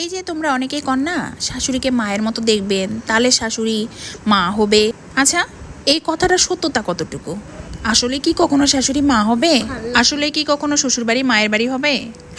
এই যে তোমরা অনেকেই কন্যা, শাশুড়িকে মায়ের মতো দেখবেন, তাহলে শাশুড়ি মা হবে। আচ্ছা এই কথাটা সত্যতা কতটুকু? আসলে কি কখনো শাশুড়ি মা হবে? আসলে কি কখনো শ্বশুরবাড়ি মায়ের বাড়ি হবে?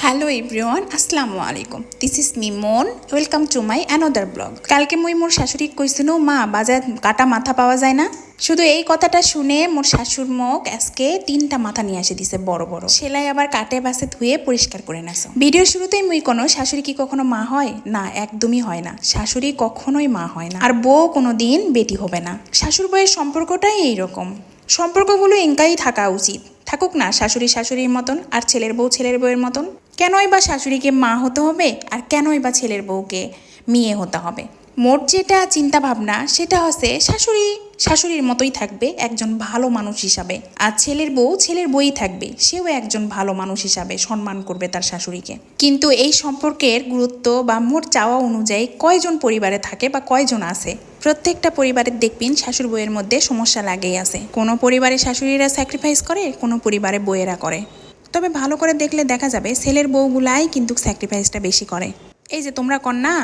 হ্যালো এভরিওয়ান আসসালামু আলাইকুম। This is me Mon welcome to my another blog কালকে মুই মোর শাশুড়ি কইছিনো মা বাজার কাটা মাথা পাওয়া যায় না? শুধু এই কথাটা শুনে মোর শাশুর মুখ আজকে তিনটা মাথা নিয়ে আসে দিছে বড় বড়। সেলাই আবার কাটে বাসে ধুয়ে পরিষ্কার করে নেছো। ভিডিওর শুরুতেই মুই কোনো শাশুড়ি কি কখনো মা হয়? না একদমই হয় না। শাশুড়ি কখনোই মা হয় না। আর বউ কোনো দিন বেটি হবে না। শাশুর বউয়ের সম্পর্কটাই এইরকম। সম্পর্কগুলো এঙ্কাই থাকা উচিত। থাকুক না শাশুড়ি শাশুড়ির মতন আর ছেলের বউ ছেলের বউয়ের মতন। কেনই বা শাশুড়িকে মা হতে হবে আর কেনই বা ছেলের বউকে মেয়ে হতে হবে? মোট যেটা চিন্তাভাবনা সেটা হচ্ছে শাশুড়ি শাশুড়ির মতোই থাকবে, একজন ভালো মানুষ হিসাবে। আর ছেলের বউ ছেলের বই থাকবে, সেও একজন ভালো মানুষ হিসাবে সম্মান করবে তার শাশুড়িকে। কিন্তু এই সম্পর্কের গুরুত্ব বা মোট চাওয়া অনুযায়ী কয়জন পরিবারে থাকে বা কয়জন আছে? প্রত্যেকটা পরিবারের দেখবেন শাশুড় বইয়ের মধ্যে সমস্যা লাগেই আছে। কোনো পরিবারে শাশুড়িরা স্যাক্রিফাইস করে, কোনো পরিবারে বইয়েরা করে। তবে ভালো করে দেখলে দেখা যাবে ছেলের বউগুলাই কিন্তু স্যাক্রিফাইসটা বেশি করে। এই যে তোমরা কর না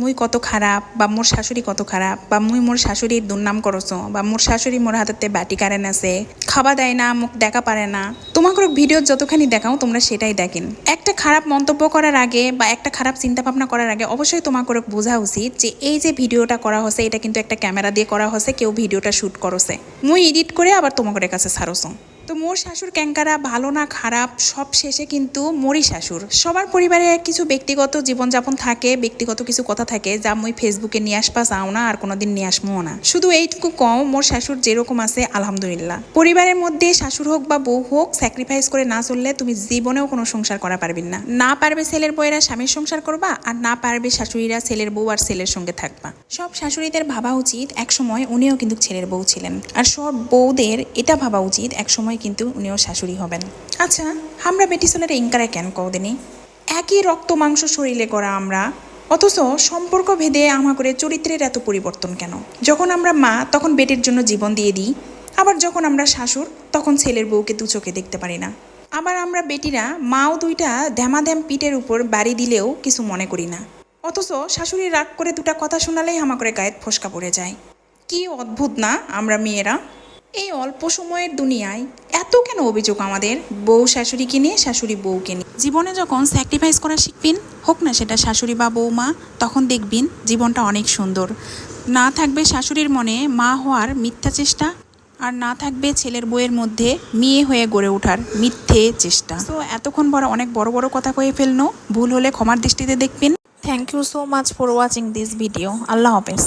মুই কত খারাপ, বা মোর শাশুড়ি কত খারাপ, বা মুই মোর শাশুড়ির দুর্নাম করছ, বা মোর শাশুড়ি মোর হাতেতে বাটি কারেন আছে, খাওয়া দেয় না, মুখ দেখা পারে না। তোমাকে ভিডিও যতখানি দেখাও, তোমরা সেটাই দেখেন। একটা খারাপ মন্তব্য করার আগে, বা একটা খারাপ চিন্তা ভাবনা করার আগে, অবশ্যই তোমাকে বোঝা উচিত যে এই যে ভিডিওটা করা হচ্ছে এটা কিন্তু একটা ক্যামেরা দিয়ে করা হচ্ছে কেউ ভিডিওটা শ্যুট করছে। মুই এডিট করে আবার তোমাকে কাছে ছাড়ছো। তো মোর শাশুর ক্যাঙ্কারা ভালো না খারাপ, সব শেষে কিন্তু মোরই শাশুর। সবার পরিবারে কিছু ব্যক্তিগত জীবনযাপন থাকে, ব্যক্তিগত কিছু কথা থাকে, যা মুই ফেসবুকে নিয়ে আসবা চাও না আর কোনোদিন নিয়ে আসব না। শুধু এইটুকু কম মোর শাশুর যেরকম আছে, আলহামদুলিল্লাহ। পরিবারের মধ্যে শাশুর হোক বা বউ হোক স্যাক্রিফাইস করে না চললে তুমি জীবনেও কোনো সংসার করা পারবেন না। না পারবে ছেলের বউয়েরা স্বামীর সংসার করবা, আর না পারবে শাশুড়িরা ছেলের বউ আর ছেলের সঙ্গে থাকবা। সব শাশুড়িদের ভাবা উচিত, একসময় উনিও কিন্তু ছেলের বউ ছিলেন। আর সব বউদের এটা ভাবা উচিত, একসময় কিন্তু উনিও শাশুড়ি হবেন। আচ্ছা আমরা বেটি ছেলের ইনকারে কেন কদিনই একই রক্ত মাংস শরীরে করা আমরা, অথচ সম্পর্ক ভেদে আমা করে চরিত্রের এত পরিবর্তন কেন? যখন আমরা মা, তখন বেটির জন্য জীবন দিয়ে দিই, আবার যখন আমরা শাশুর তখন ছেলের বউকে দু চোখে দেখতে পারি না। আবার আমরা বেটিরা মাও দুইটা ধ্যামাধ্যাম পিঠের উপর বাড়ি দিলেও কিছু মনে করি না। অথচ শাশুড়ি রাগ করে দুটা কথা শোনালেই হামা করে গায়ে ফসকা পড়ে যায়। কি অদ্ভুত না আমরা মেয়েরা? এই অল্প সময়ের দুনিয়ায় এত কেন অভিযোগ আমাদের? বউ শাশুড়িকে নিয়ে শাশুড়ি বউকে নিয়ে। জীবনে যখন স্যাক্রিফাইস করা শিখবেন, হোক না সেটা শাশুড়ি বা বৌমা তখন দেখবেন জীবনটা অনেক সুন্দর। না থাকবে শাশুড়ির মনে মা হওয়ার মিথ্যা চেষ্টা, আর না থাকবে ছেলের বউয়ের মধ্যে মেয়ে হয়ে গড়ে ওঠার মিথ্যে চেষ্টা। তো এতক্ষণ বড় অনেক বড় বড় কথা কয়ে ফেলনো, ভুল হলে ক্ষমার দৃষ্টিতে দেখবেন। Thank you so much for watching this video আল্লাহ হাফেজ।